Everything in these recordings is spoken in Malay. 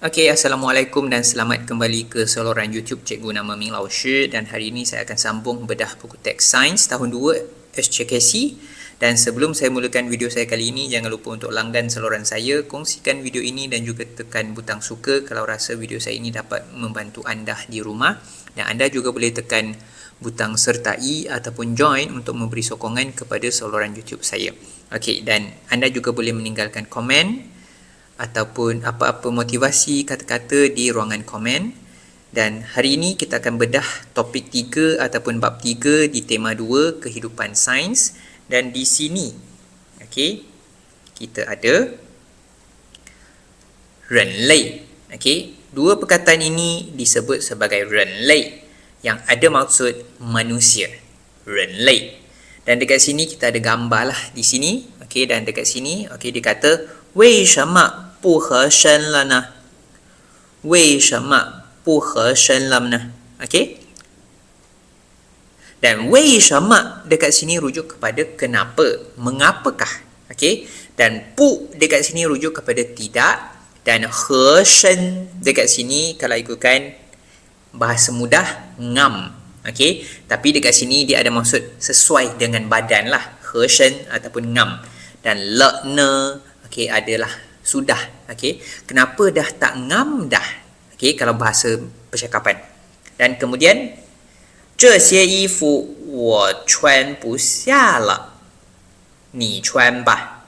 Okey, Assalamualaikum dan selamat kembali ke saluran YouTube Cikgu nama Ming Lao Shi. Dan hari ini saya akan sambung bedah buku teks sains tahun 2 SCKC dan sebelum saya mulakan video saya kali ini jangan lupa untuk langgan saluran saya. Kongsikan video ini dan juga tekan butang suka kalau rasa video saya ini dapat membantu anda di rumah. Dan anda juga boleh tekan butang sertai ataupun join untuk memberi sokongan kepada saluran YouTube saya. Okey dan anda juga boleh meninggalkan komen ataupun apa-apa motivasi kata-kata di ruangan komen. Dan hari ini kita akan bedah topik 3 ataupun bab 3 di tema 2 kehidupan sains. Dan di sini okey kita ada renlei okey dua perkataan ini disebut sebagai renlei yang ada maksud manusia renlei dan dekat sini kita ada gambar lah di sini okey dan dekat sini okey dia kata wei shama 不合身了呢？为什么不合身了呢？Okey. Dan 为什么 dekat sini rujuk kepada kenapa, mengapakah. Okey. Dan 不 dekat sini rujuk kepada tidak dan 合身 dekat sini kalau ikutkan bahasa mudah ngam. Okey. Tapi dekat sini dia ada maksud sesuai dengan badan lah. 合身 ataupun ngam. Dan 了呢 okey adalah sudah okey kenapa dah tak ngam dah okey kalau bahasa percakapan dan kemudian 这些衣服我穿不下了你穿吧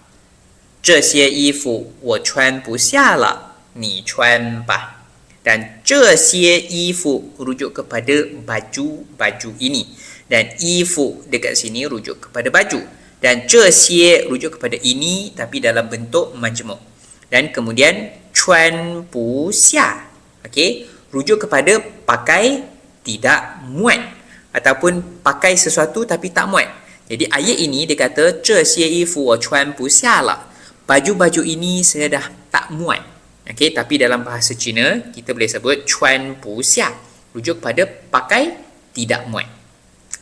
这些衣服我穿不下了你穿吧 dan 这些衣服 rujuk kepada baju-baju ini dan 衣服 dekat sini rujuk kepada baju dan 这些 rujuk kepada ini tapi dalam bentuk majmuk dan kemudian cuan bu xia. Okey rujuk kepada pakai tidak muat ataupun pakai sesuatu tapi tak muat. Jadi ayat ini dia kata zhe xie yi fu wo chuan bu xia la. Baju-baju ini saya dah tak muat. Okey tapi dalam bahasa Cina kita boleh sebut chuan bu xia. Rujuk kepada pakai tidak muat.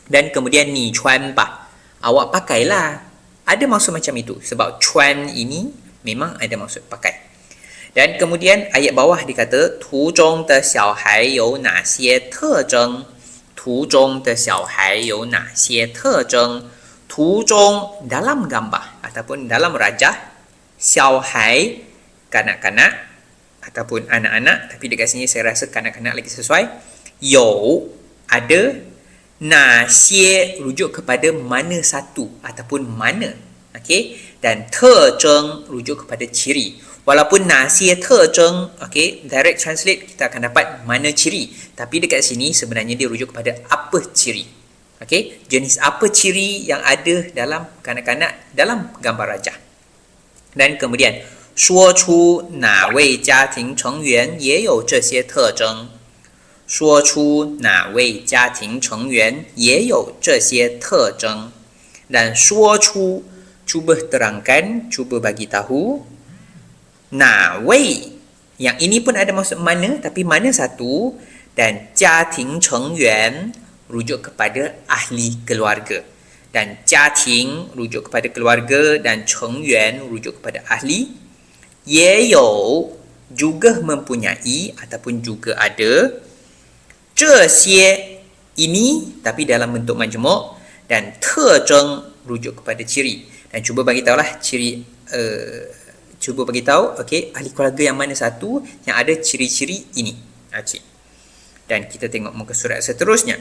Dan kemudian ni chuan ba. Awak pakailah. Ada maksud macam itu sebab chuan ini memang ada maksud pakai. Dan kemudian ayat bawah dikata tu zhong de xiao hai you na xie te zheng. Tu zhong de xiao hai you na xie te zheng. Tu zhong dalam gambar ataupun dalam rajah xiao hai kanak-kanak ataupun anak-anak. Tapi dekat sini saya rasa kanak-kanak lagi sesuai. You ada na xie rujuk kepada mana satu ataupun mana okey dan te zheng rujuk kepada ciri walaupun nasi te zheng okey direct translate kita akan dapat mana ciri tapi dekat sini sebenarnya dia rujuk kepada apa ciri okey jenis apa ciri yang ada dalam kanak-kanak dalam gambar rajah dan kemudian 说出哪位家庭成员也有这些特征说出哪位家庭成员也有这些特征 dan 说出 cuba terangkan, cuba bagi tahu. Nah, wei. Yang ini pun ada maksud mana, tapi mana satu. Dan jating chengyuan rujuk kepada ahli keluarga. Dan jating rujuk kepada keluarga dan chengyuan rujuk kepada ahli. Ye you juga mempunyai ataupun juga ada. Zhe ini tapi dalam bentuk majmuk dan te rujuk kepada ciri dan cuba bagi tahulah ciri uh, cuba bagi tahu okey ahli keluarga yang mana satu yang ada ciri-ciri ini okey dan kita tengok muka surat seterusnya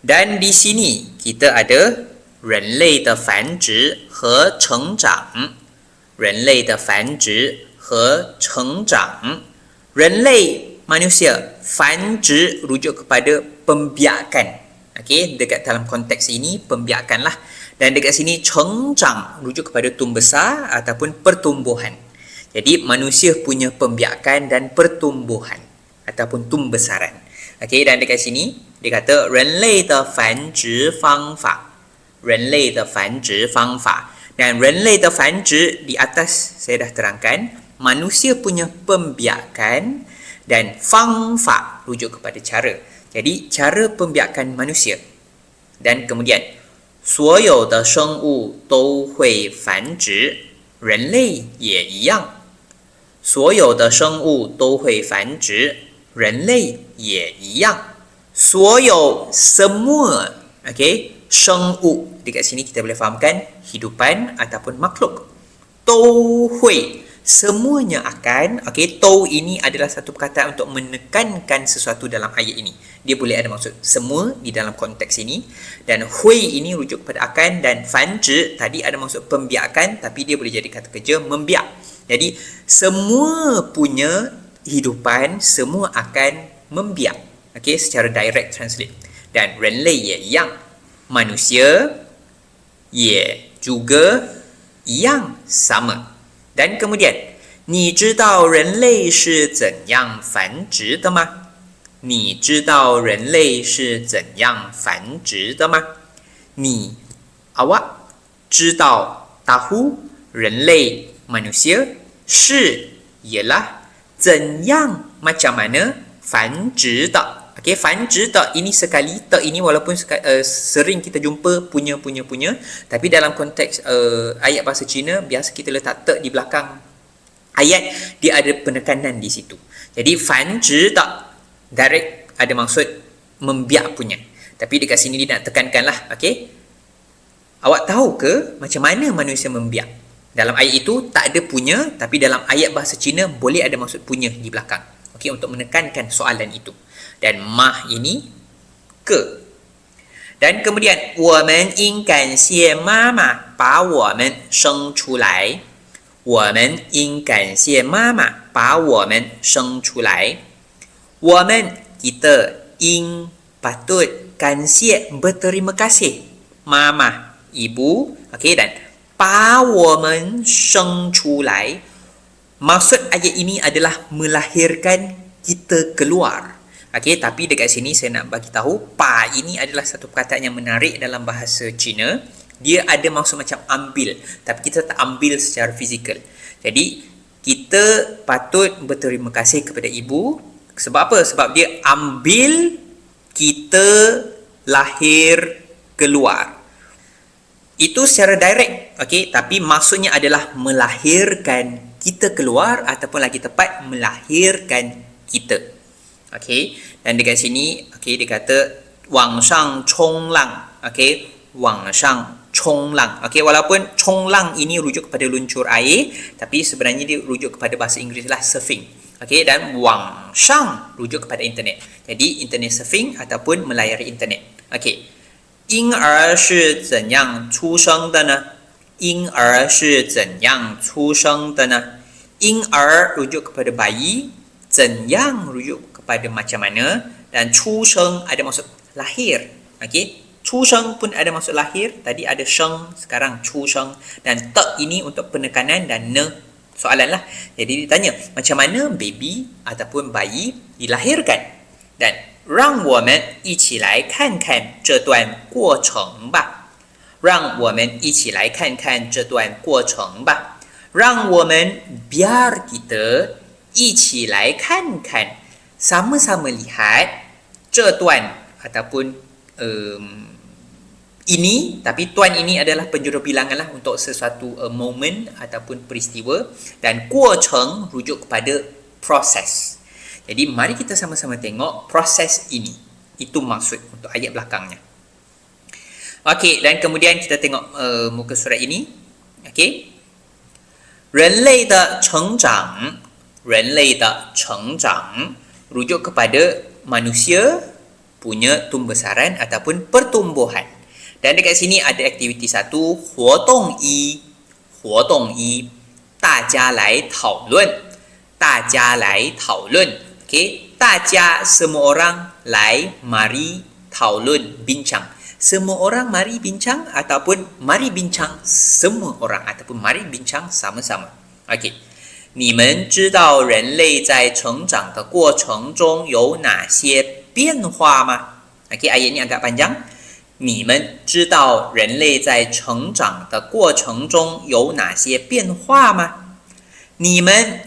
dan di sini kita ada 人类的繁殖和成长人类的繁殖和成长人类 manusia 繁殖 rujuk kepada pembiakan Okey, dekat dalam konteks ini pembiakanlah, dan dekat sini cengcang rujuk kepada tumbesar ataupun pertumbuhan. Jadi manusia punya pembiakan dan pertumbuhan ataupun tumbesaran. Okey, dan dekat sini dia kata renlei de fanzhi fangfa. Renlei de fanzhi fangfa. Dan renlei de fanzhi di atas saya dah terangkan manusia punya pembiakan dan fangfa rujuk kepada cara. Jadi cara pembiakan manusia dan kemudian 所有的生物都会繁殖，人类也一样。 所有的生物都会繁殖，人类也一样。所有 semua okay, 生物 dekat sini kita boleh fahamkan hidupan ataupun makhluk 都会 Semuanya akan okey to ini adalah satu perkataan untuk menekankan sesuatu dalam ayat ini. Dia boleh ada maksud semua di dalam konteks ini. Dan hui ini rujuk kepada akan dan fanji tadi ada maksud pembiakan tapi dia boleh jadi kata kerja membiak. Jadi semua punya hidupan semua akan membiak. Okey secara direct translate. Dan renlei ye yang. Manusia ye juga yang sama 但 kemudian，你知道人类是怎样繁殖的吗？你知道人类是怎样繁殖的吗？你，awak 知道 tahu 人类 manusia 是 ialah 怎样 macam mana 繁殖的。Okay, fun tak ini sekali, tak ini walaupun uh, sering kita jumpa punya, punya, punya. Tapi dalam konteks uh, ayat bahasa Cina, biasa kita letak tak di belakang ayat, dia ada penekanan di situ. Jadi, fan tak direct ada maksud membiak punya. Tapi dekat sini dia nak tekankan lah, okay? Awak tahu ke macam mana manusia membiak? Dalam ayat itu tak ada punya, tapi dalam ayat bahasa Cina boleh ada maksud punya di belakang. Okay, untuk menekankan soalan itu dan mah ini ke dan kemudian 我们应感谢妈妈把我们生出来我们应感谢妈妈把我们生出来我们 kita 应 patut 感谢 berterima kasih mama ibu okey dan 把我们生出来 maksud ayat ini adalah melahirkan kita keluar Okey, tapi dekat sini saya nak bagi tahu pa ini adalah satu perkataan yang menarik dalam bahasa Cina. Dia ada maksud macam ambil, tapi kita tak ambil secara fizikal. Jadi kita patut berterima kasih kepada ibu sebab apa? Sebab dia ambil kita lahir keluar. Itu secara direct, okey, tapi maksudnya adalah melahirkan kita keluar ataupun lagi tepat melahirkan kita. Okey. Dan dekat sini okey dia kata wang shang chong lang. Okey. Wang shang chong lang. Okey walaupun chong lang ini rujuk kepada luncur air tapi sebenarnya dia rujuk kepada bahasa Inggeris lah surfing. Okey dan wang shang rujuk kepada internet. Jadi internet surfing ataupun melayari internet. Okey. 婴儿是怎样出生的呢？婴儿是怎样出生的呢？婴儿 rujuk kepada bayi, 怎样 rujuk pada macam mana dan chu sheng ada maksud lahir okey chu sheng pun ada maksud lahir tadi ada sheng sekarang chu sheng dan te ini untuk penekanan dan ne soalan lah jadi ditanya macam mana baby ataupun bayi dilahirkan dan 让我们一起来看看这段过程吧让我们一起来看看这段过程吧让我们 biar kita 一起来看看 sama-sama lihat tuan ataupun um, ini tapi tuan ini adalah penjurubilangan lah untuk sesuatu uh, moment ataupun peristiwa dan kuo cheng rujuk kepada proses. Jadi mari kita sama-sama tengok proses ini. Itu maksud untuk ayat belakangnya. Okey dan kemudian kita tengok uh, muka surat ini. Okey. 人类的成长，人类的成长。 rujuk kepada manusia punya tumbesaran ataupun pertumbuhan. Dan dekat sini ada aktiviti satu, huotong i, huotong i, 大家来讨论，大家来讨论，okay? 大家 semua orang 来 mari 讨论 bincang. Semua orang mari bincang ataupun mari bincang semua orang ataupun mari bincang sama-sama. Okey. 你们知道人类在成长的过程中有哪些变化吗？OK，阿爷你 agak panjang。你们知道人类在成长的过程中有哪些变化吗？你们，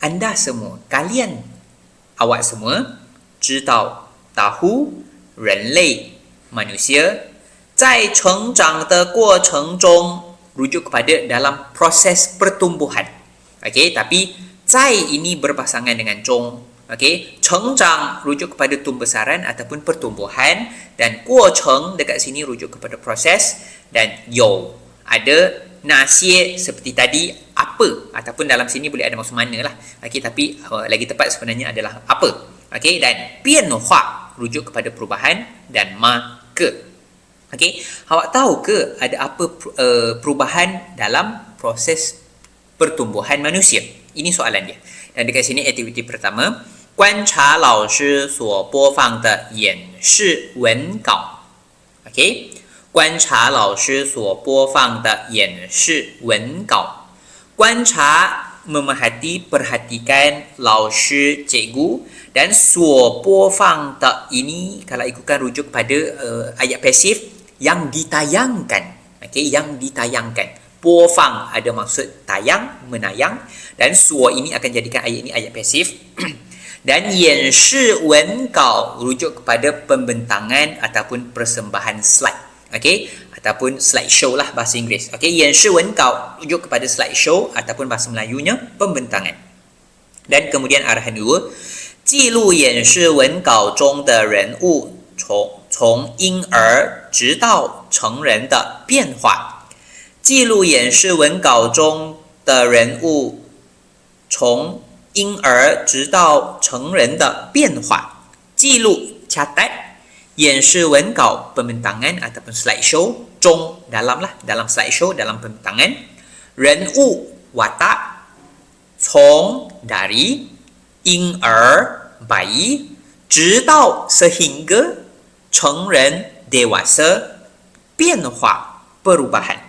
anda semua，kalian awak semua 知道 tahu 人类 manusia 在成长的过程中 rujuk kepada dalam proses pertumbuhan。 Okey, tapi 在 zai ini berpasangan dengan zhong. Okey, chengjang rujuk kepada tumbesaran ataupun pertumbuhan dan guo cheng dekat sini rujuk kepada proses dan you ada nasie seperti tadi apa ataupun dalam sini boleh ada maksud mana lah. Okey, tapi uh, lagi tepat sebenarnya adalah apa. Okey, dan pian hua rujuk kepada perubahan dan ma ke. Okey, awak tahu ke ada apa uh, perubahan dalam proses pertumbuhan manusia? Ini soalan dia. Dan dekat sini aktiviti pertama, 观察老师所播放的演示文稿。OK，观察老师所播放的演示文稿。观察 memerhati perhatikan 老师 cikgu dan 所播放的 ini kalau ikutkan rujuk pada uh, ayat pasif yang ditayangkan. Okay, yang ditayangkan. 播放 ada maksud tayang, menayang dan 所 ini akan jadikan ayat ini ayat pasif. dan yan shi wen gao rujuk kepada pembentangan ataupun persembahan slide okey ataupun slide show lah bahasa Inggeris okey yan shi wen gao rujuk kepada slide show ataupun bahasa Melayunya pembentangan dan kemudian arahan dua 记录演示文稿中的人物从从婴儿直到成人的变化 记录演示文稿中的人物从婴儿直到成人的变化，记录 catat 演示文稿 pembentangan 或 slide show 中 dalam lah dalam slide show dalam pembentangan 人物 watak 从 dari 婴儿 bayi 直到 sehingga 成人 dewasa 变化 perubahan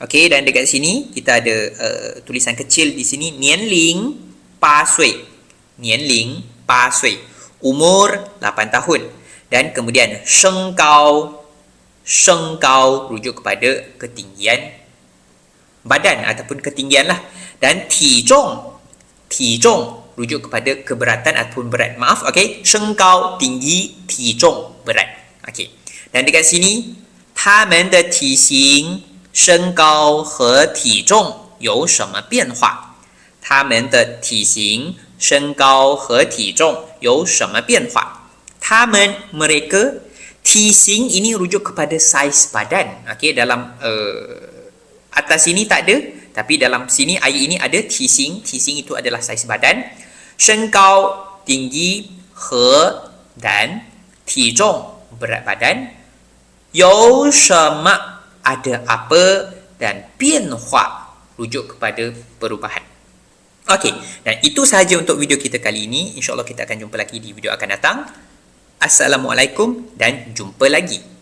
Okey dan dekat sini kita ada uh, tulisan kecil di sini 年龄八岁年龄八岁 umur 8 tahun dan kemudian 身高身高 rujuk kepada ketinggian badan ataupun ketinggian lah dan 体重体重 rujuk kepada keberatan ataupun berat maaf okey 身高 tinggi 体重 berat okey dan dekat sini 他们的体型 身高和体重有什么变化他们的体型、身高和体重有什么变化？他们 mereka 体型 ini rujuk kepada saiz badan. Okey dalam uh, atas sini tak ada tapi dalam sini ayat ini ada 体型，体型 itu adalah saiz badan. 身高 tinggi 和 dan 体重 berat badan. 有什么 ada apa dan 变化 rujuk kepada perubahan. Okey, dan itu sahaja untuk video kita kali ini. InsyaAllah kita akan jumpa lagi di video akan datang. Assalamualaikum dan jumpa lagi.